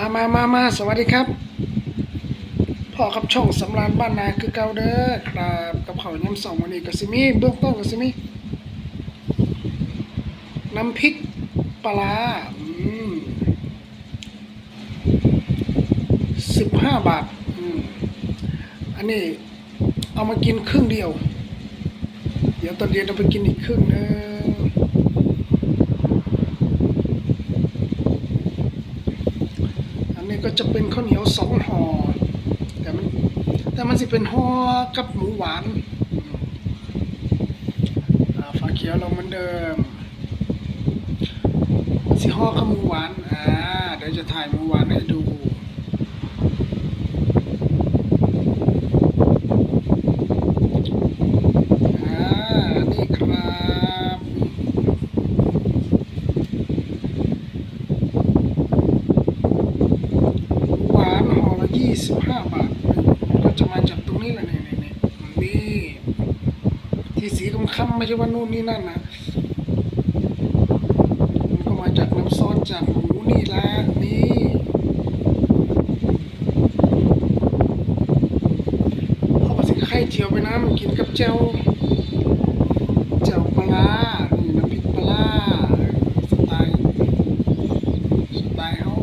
มามามามาสวัสดีครับพ่อกับช่องสำรานบ้านนาคือเก่าเด้อครับกับเขาวย้ำสองวันนี้ก็สิมีเบื้องต้นก็สิมีน้ำพริกปลาสิบห้าบาทอืมอันนี้เอามากินครึ่งเดียว เดี๋ยวตอนเย็นเอาไปกินอีกครึ่งนึง อันนี้ก็ จะเป็นข้าวเหนียวสองห่อแต่มันแต่มันสิเป็นห่อกับหมูหวานฝาเขียวเราเหมือนเดิมสิห่อกับหมูหวานอ่าเดี๋ยวจะถ่ายหมูหวานให้ดูอ่านี่ครับหวานห่อละยี่ สิบห้าบาทก็จะมาจากตรงนี้แหละนี่นี่นี่นี่ที่สีค้ำๆไม่ใช่ว่านู่นนี่นั่นนะมันก็มาจากน้ำซอสจากหมูนี่ละนี่เขาก็สิไข่เจียวไปนะมันกินกับเจ้าเจ้าปลาร้านี่น้ำพริกปลาร้าสไตล์สไตล์เขา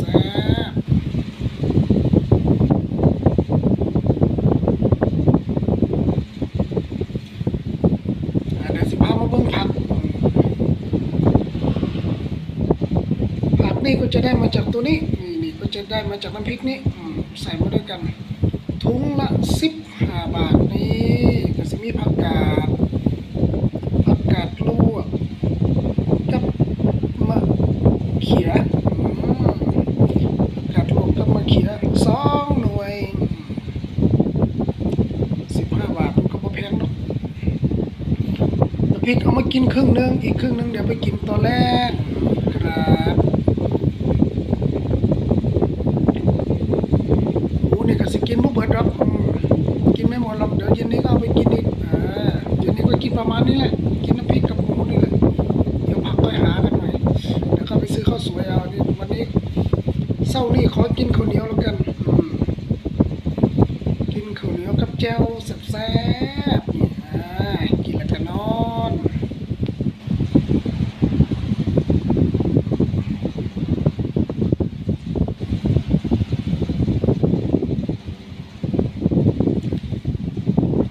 แซ่บอ่าเดี๋ยวสิพามาเบิ่งผัก ผัก นี่ก็จะได้มาจากตัวนี้นี่นี่ก็จะได้มาจากน้ำพริกนี้ใส่มาด้วยกัน ถุงละสิบห้าบาทนี่ก็จะมีผักกาดผักกาดลวกกับมะเขียอืมกาดลวกกับมะเขียสองหน่วยสิบห้าบาทก็บ่แพงหรอกแต่พริกเอามากินครึ่งหนึงอีกครึ่งหนึงเดี๋ยวไปกินตอนแรกครับโอ้นี่ก็สิกินบ่เบิดหรอกอืมกินไม่หมดหรอกเดี๋ยวเย็นนี้ก็เอาไปกินอีกอ่าเย็นนี้ก็กิน ประมาณนี้แหละ กินน้ำพริกกับหมูนี่แหละ เดี๋ยวผักไปหากันใหม่เดี๋ยวก็ไปซื้อข้าวสวยเอานี่วันนี้เศร้านี่ขอกินข้าวเหนียวแล้วกัน กินข้าวเหนียวกับแจ่วแซ่บๆนี่อ่ากินแล้วก็นอน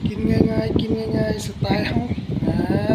กินง่ายๆ กิน ง่ายๆสไตล์เขาอ่า